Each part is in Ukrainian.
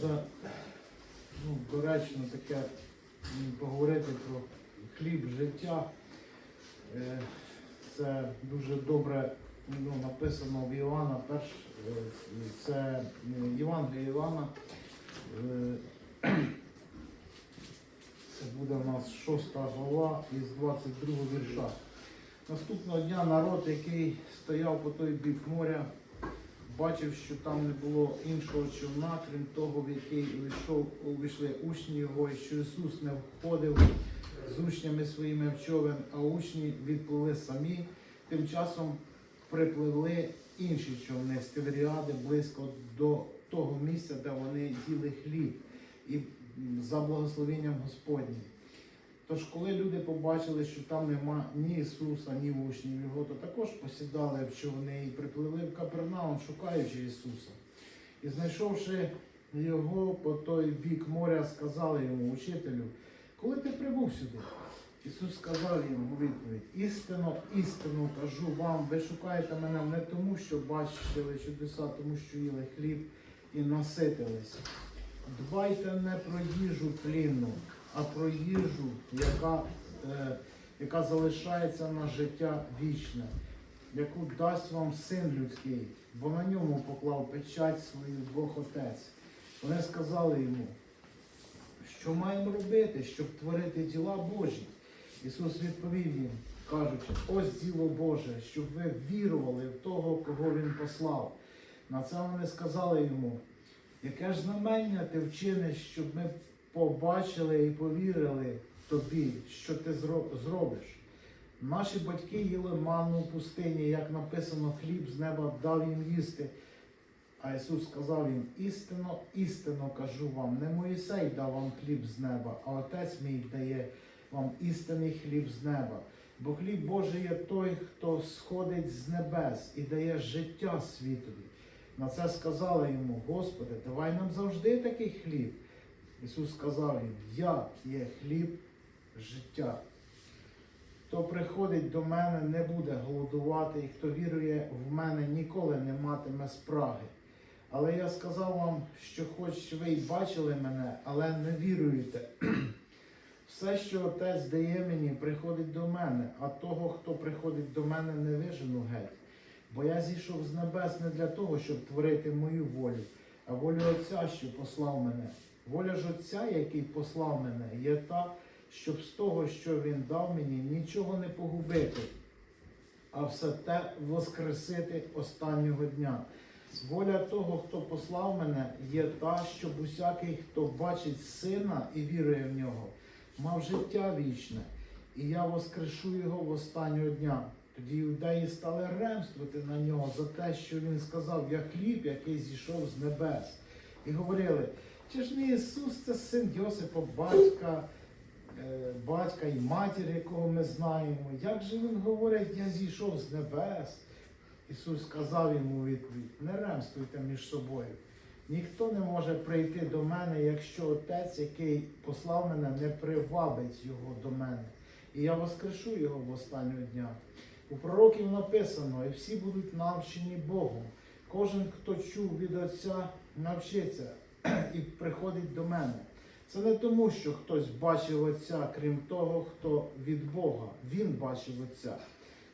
За ну, доречно таке поговорити про хліб життя. Е, Це дуже добре ну, написано в Іоанна. Перш, е, це Євангеліє Івана. Е, Це буде у нас 6 глава із 22 вірша. Наступного дня народ, який стояв по той бік моря, бачив, що там не було іншого човна, крім того, в який увійшли учні його, і що Ісус не входив з учнями своїми в човен, а учні відпливли самі. Тим часом припливли інші човни з Тиверіади близько до того місця, де вони їли хліб, і за благословенням Господнім. Тож, коли люди побачили, що там нема ні Ісуса, ні учнів його, то також посідали в човни і припливли в Капернаум, шукаючи Ісуса. І знайшовши його по той бік моря, сказали йому, учителю, коли ти прибув сюди? Ісус сказав їм у відповідь: істинно, істинно кажу вам, ви шукаєте мене не тому, що бачили чудеса, тому що їли хліб і наситилися. Дбайте не про їжу тлінну, а про їжу, яка, е, яка залишається на життя вічне, яку дасть вам син людський, бо на ньому поклав печать свою Бог Отець. Вони сказали йому, що маємо робити, щоб творити діла Божі. Ісус відповів їм, кажучи, ось діло Боже, щоб ви вірували в того, кого Він послав. На це вони сказали йому, яке ж знамення ти вчиниш, щоб ми побачили і повірили тобі, що ти зробиш. Наші батьки їли манну в пустині, як написано, хліб з неба дав їм їсти. А Ісус сказав їм: істинно, істинно кажу вам, не Моїсей дав вам хліб з неба, а Отець мій дає вам істинний хліб з неба. Бо хліб Божий є той, хто сходить з небес і дає життя світові. На це сказали йому, Господи, давай нам завжди такий хліб. Ісус сказав їм, Я є хліб життя. Хто приходить до мене, не буде голодувати, і хто вірує в мене, ніколи не матиме спраги. Але я сказав вам, що хоч ви й бачили мене, але не віруєте. Все, що отець дає мені, приходить до мене, а того, хто приходить до мене, не вижену геть. Бо я зійшов з небес не для того, щоб творити мою волю, а волю Отця, що послав мене. Воля ж Отця, який послав мене, є та, щоб з того, що він дав мені, нічого не погубити, а все те воскресити останнього дня. Воля того, хто послав мене, є та, щоб усякий, хто бачить сина і вірує в нього, мав життя вічне, і я воскрешу його в останнього дня. Тоді юдеї стали ремствувати на нього за те, що він сказав, я хліб, який зійшов з небес. І говорили, чи ж не Ісус це син Йосипа, батька, е, батька і матір, якого ми знаємо. Як же він говорить, я зійшов з небес? Ісус сказав йому відповідь, не ремствуйте між собою. Ніхто не може прийти до мене, якщо Отець, який послав мене, не привабить його до мене. І я воскрешу його в останнього дня. У пророків написано, і всі будуть навчені Богом. Кожен, хто чув від Отця, навчиться і приходить до мене. Це не тому, що хтось бачив Отця, крім того, хто від Бога. Він бачив Отця.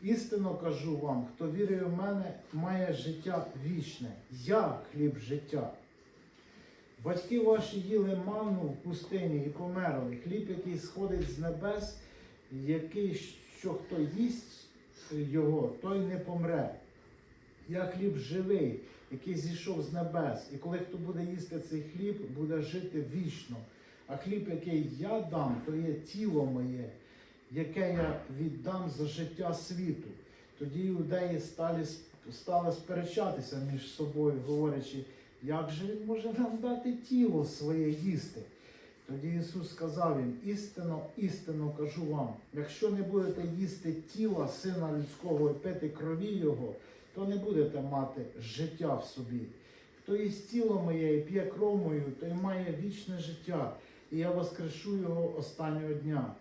Істинно кажу вам, хто вірує в мене, має життя вічне. Я хліб життя. Батьки ваші їли манну в пустині і померли. Хліб, який сходить з небес, який, що хто їсть його, той не помре. Я хліб живий, який зійшов з небес. І коли хто буде їсти цей хліб, буде жити вічно. А хліб, який я дам, то є тіло моє, яке я віддам за життя світу. Тоді іудеї стали, стали сперечатися між собою, говорячи, як же він може нам дати тіло своє їсти? Тоді Ісус сказав їм, істинно, істинно кажу вам, якщо не будете їсти тіла Сина Людського і пити крові Його, то не будете мати життя в собі. Хто їсть тіло моє і п'є кров мою, той має вічне життя, і я воскрешу його останнього дня.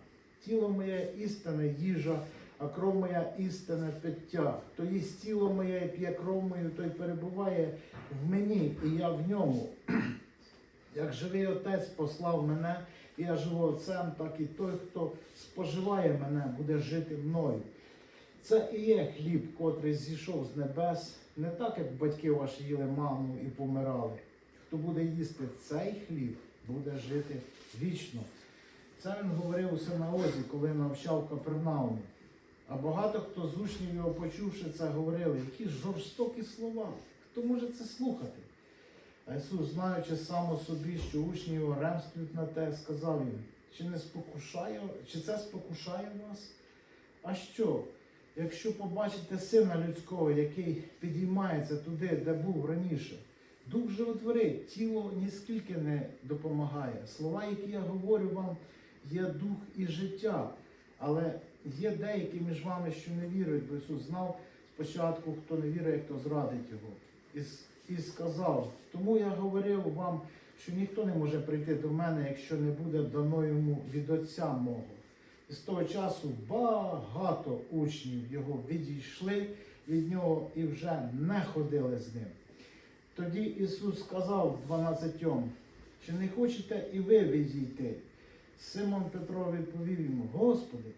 Тіло моє істинне їжа, а кров моя істинне пиття. Хто їсть тіло моє і п'є кров мою, той перебуває в мені, і я в ньому. Як живий отець послав мене, і я живу отцем, так і той, хто споживає мене, буде жити мною. Це і є хліб, котрий зійшов з небес, не так, як батьки ваші їли маму і помирали. Хто буде їсти цей хліб, буде жити вічно. Це він говорив у синагозі, коли навчав в Капернаумі. А багато хто з учнів його почувши це, говорили, які жорстокі слова. Хто може це слухати? А Ісус, знаючи сам у собі, що учні його ремствують на те, сказав їм, чи не спокушає, чи це спокушає вас? А що? Якщо побачите сина людського, який підіймається туди, де був раніше, дух животворить, тіло ніскільки не допомагає. Слова, які я говорю вам, є дух і життя. Але є деякі між вами, що не вірують, бо Ісус знав спочатку, хто не вірує, хто зрадить його. І, і сказав: тому я говорив вам, що ніхто не може прийти до мене, якщо не буде дано йому від Отця мого. І з того часу багато учнів його відійшли від нього і вже не ходили з ним. Тоді Ісус сказав дванадцятьом, чи не хочете і ви відійти? Симон Петро відповів йому, Господи,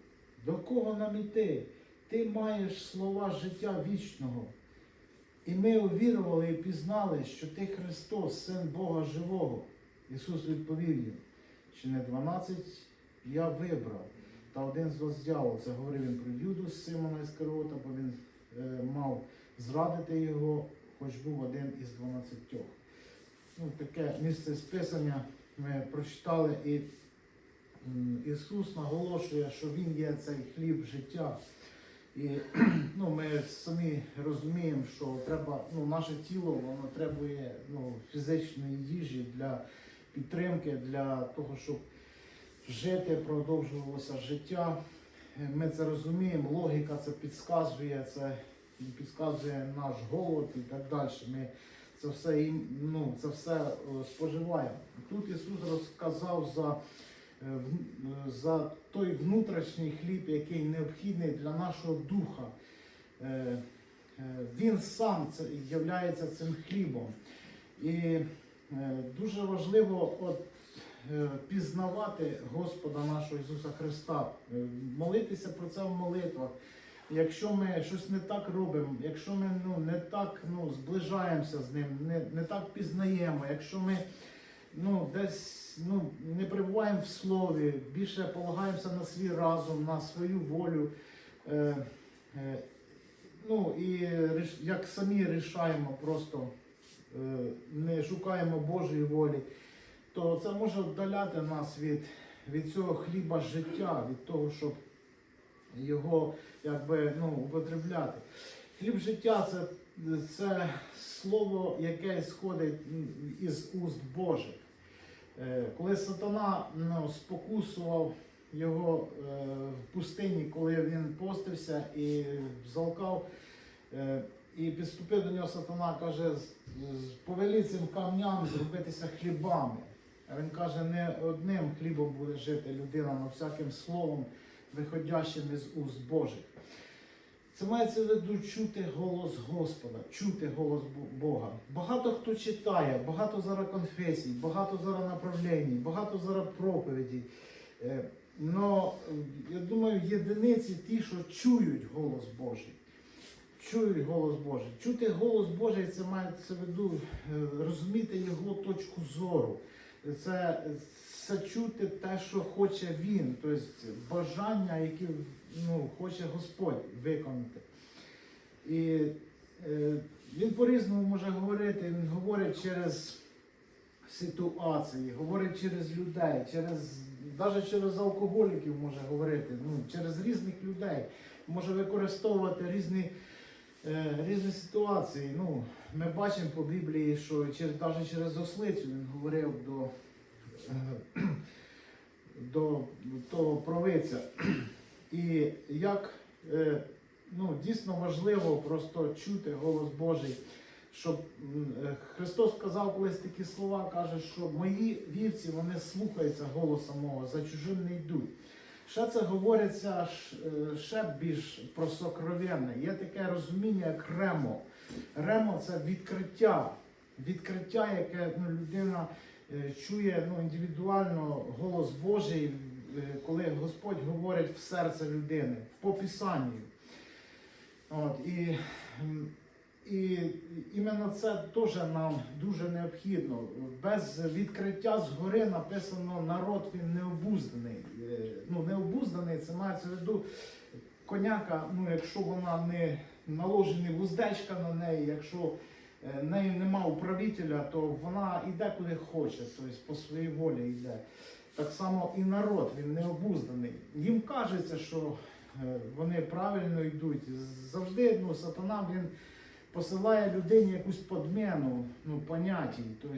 до кого нам іти? Ти маєш слова життя вічного. І ми увірували і пізнали, що ти Христос, Син Бога Живого. Ісус відповів їм, чи не дванадцять я вибрав, та один з дьявол. Це говорив він про Юду з Симона Іскариота, бо він е, мав зрадити його, хоч був один із дванадцятьох. Ну, таке місце списання ми прочитали, і Ісус наголошує, що Він є цей хліб життя. І ну, ми самі розуміємо, що треба, ну, наше тіло воно требує ну, фізичної їжі для підтримки, для того, щоб жити, продовжувалося життя. Е, Ми це розуміємо, логіка це підказує, це підказує наш голод і так далі. Ми це все, ну, це все е, споживаємо. Тут Ісус розказав за, е, за той внутрішній хліб, який необхідний для нашого духа. Він сам є цим хлібом. І дуже важливо от, пізнавати Господа нашого Ісуса Христа, е, молитися про це в молитвах. Якщо ми щось не так робимо, якщо ми ну, не так ну, зближаємося з ним, не, не так пізнаємо, якщо ми ну, десь ну, не перебуваємо в слові, більше полагаємося на свій разум, на свою волю. Е, е, ну і як самі рішаємо, просто е, не шукаємо Божої волі, то це може віддаляти нас від, від цього хліба життя, від того, щоб його якби, ну, употребляти. Хліб життя це, це слово, яке сходить із уст Божих. Е, Коли сатана ну, спокусував його е, в пустині, коли він постився і залкав, е, і підступив до нього сатана, каже, «З- з- повелі цим камням зробитися хлібами. Він каже, не одним хлібом буде жити людина, але всяким словом, виходящим із уст Божих. Це мається в виду чути голос Господа, чути голос Бога. Багато хто читає, багато зараз конфесій, багато зараз направлень, багато зараз проповідей. Е, Но е, я думаю, єдиниці ті, що чують голос Божий. Чують голос Божий. Чути голос Божий це мається в виду е, розуміти його точку зору. Це, це чути те, що хоче він, тобто бажання, які ну, хоче Господь виконати. І е, він по-різному може говорити, він говорить через ситуації, говорить через людей, через, навіть через алкоголіків може говорити, ну, через різних людей, може використовувати різні, різні ситуації. Ну, ми бачимо по Біблії, що через, навіть через ослицю він говорив до, е, до того провиця. І як е, ну, дійсно важливо просто чути голос Божий, щоб е, Христос сказав колись такі слова, каже, що мої вівці вони слухаються голоса мого, за чужим не йдуть. Ще це говориться е, ще більш про сокровенне. Є таке розуміння, як ремо. Ремо це відкриття. Відкриття, яке ну, людина е, чує ну, індивідуально голос Божий, е, коли Господь говорить в серце людини по Писанню. От, і, і іменно це теж нам дуже необхідно. Без відкриття згори написано народ він необузданий. Е, Ну, необузданий, це мається в виду коняка, ну, якщо вона не наложена вуздечка на неї, якщо е, нею нема управителя, то вона йде куди хоче, тобто по своїй волі йде. Так само і народ, він необузданий. Їм кажеться, що е, вони правильно йдуть. Завжди ну, сатана він посилає людині якусь подміну ну, понятій, тобто,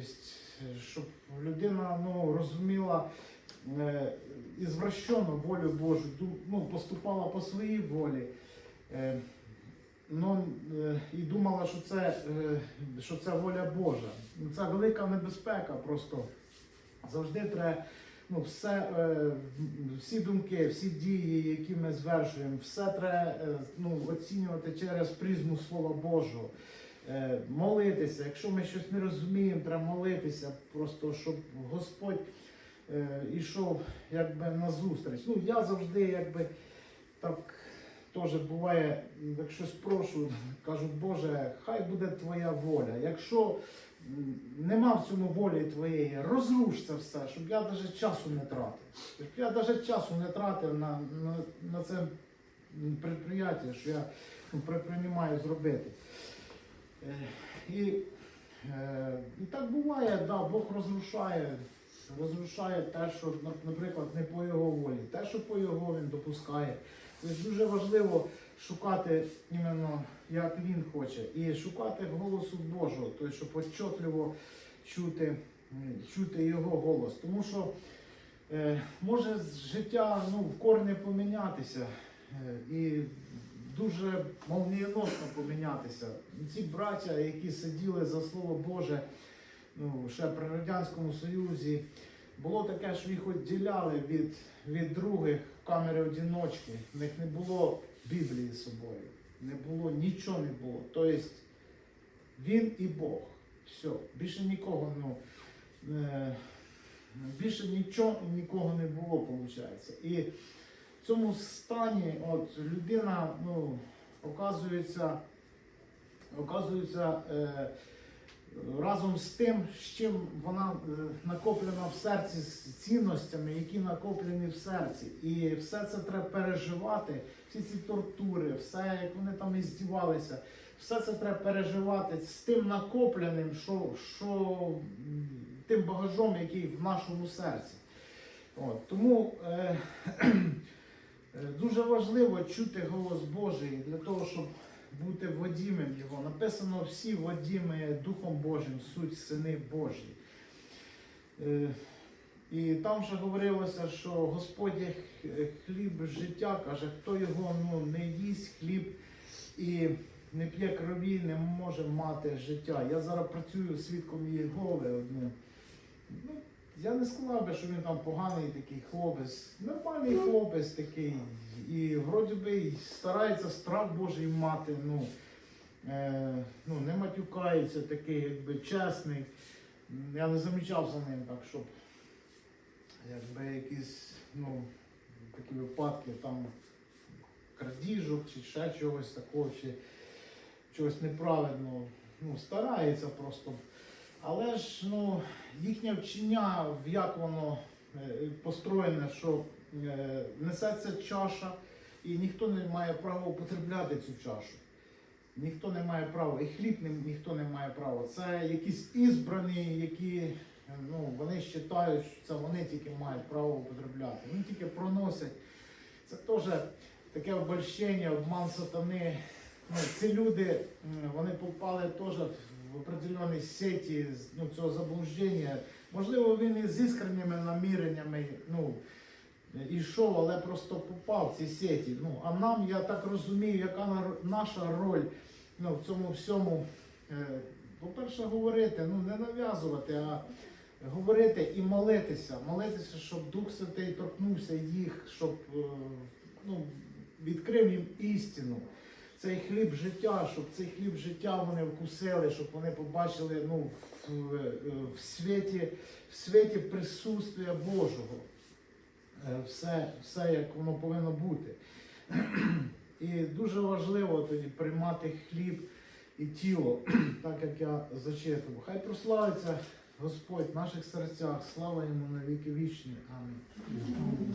щоб людина ну, розуміла е, ізвращену волю Божу, ну, поступала по своїй волі. Е, Ну, е, і думала, що це, е, що це воля Божа. Це велика небезпека просто. Завжди треба ну, все, е, всі думки, всі дії, які ми звершуємо, все треба е, ну, оцінювати через призму Слова Божого. Е, Молитися. Якщо ми щось не розуміємо, треба молитися, просто щоб Господь ішов якби на зустріч. Ну, я завжди якби так теж буває, як щось прошу, кажу, Боже, хай буде твоя воля. Якщо нема в цьому волі твоєї, розруш це все, щоб я навіть часу не тратив. Щоб я навіть часу не тратив на, на, на це м, предприятие, що я ну, зробити. Е, І, е, і так буває, да, Бог розрушає, розрушає те, що, наприклад, не по його волі, те, що по його він допускає. Тобто дуже важливо шукати іменно як він хоче, і шукати голосу Божого, тобто, щоб отчетливо чути, чути його голос. Тому що е, може життя ну, в корні помінятися е, і дуже молнієносно помінятися. Ці браття, які сиділи за Слово Боже ну, ще при Радянському Союзі, було таке, що їх відділяли від, від других в камері одиночки. В них не було Біблії з собою, не було, нічого не було. Тобто він і Бог. Все, більше нікого, ну, е, більше нічого нікого не було, виходить. І в цьому стані от, людина ну, оказується, оказується е, разом з тим, з чим вона е, накоплена в серці, з цінностями, які накоплені в серці. І все це треба переживати, всі ці тортури, все, як вони там і здівалися, все це треба переживати з тим накопленим, що, що тим багажом, який в нашому серці. От, тому е, е, дуже важливо чути голос Божий для того, щоб бути водімим його. Написано всі водіми Духом Божим, суть сини Божі. Е, І там ще говорилося, що Господь є хліб життя, каже, хто його ну, не їсть хліб і не п'є крові, не може мати життя. Я зараз працюю свідком Єгови одним. Ну, я не сказав би, що він там поганий такий хлопець. Нормальний хлопець такий. І вроді би старається страх Божий мати. Ну, е, ну, не матюкається такий, якби чесний. Я не замічав за ним так, щоб якби якісь ну, такі випадки там крадіжок чи ще чогось такого, чи чогось неправильного. Ну, старається просто. Але ж ну, їхнє вчення, як воно е, построєне, що е, несеться чаша, і ніхто не має права употребляти цю чашу. Ніхто не має права, і хліб ніхто не має права. Це якісь ізбрані, які ну, вони вважають, що це вони тільки мають право употребляти. Вони тільки проносять. Це теж таке обольщення, обман сатани. Ну, ці люди, вони попали теж в определенні сеті ну, цього заблуждення. Можливо, він і з іскренніми наміреннями ну, йшов, але просто попав в ці сеті. Ну, а нам, я так розумію, яка наша роль ну, в цьому всьому, е, по-перше, говорити, ну, не нав'язувати, а говорити і молитися, молитися, щоб Дух Святий торкнувся їх, щоб е, ну, відкрив їм істину. Цей хліб життя, щоб цей хліб життя вони вкусили, щоб вони побачили ну, в, в, світі, в світі присутствия Божого. Е, Все, все як воно повинно бути. І дуже важливо тоді приймати хліб і тіло, так як я зачитував. Хай прославиться Господь в наших серцях, слава йому на віки вічні. Амінь.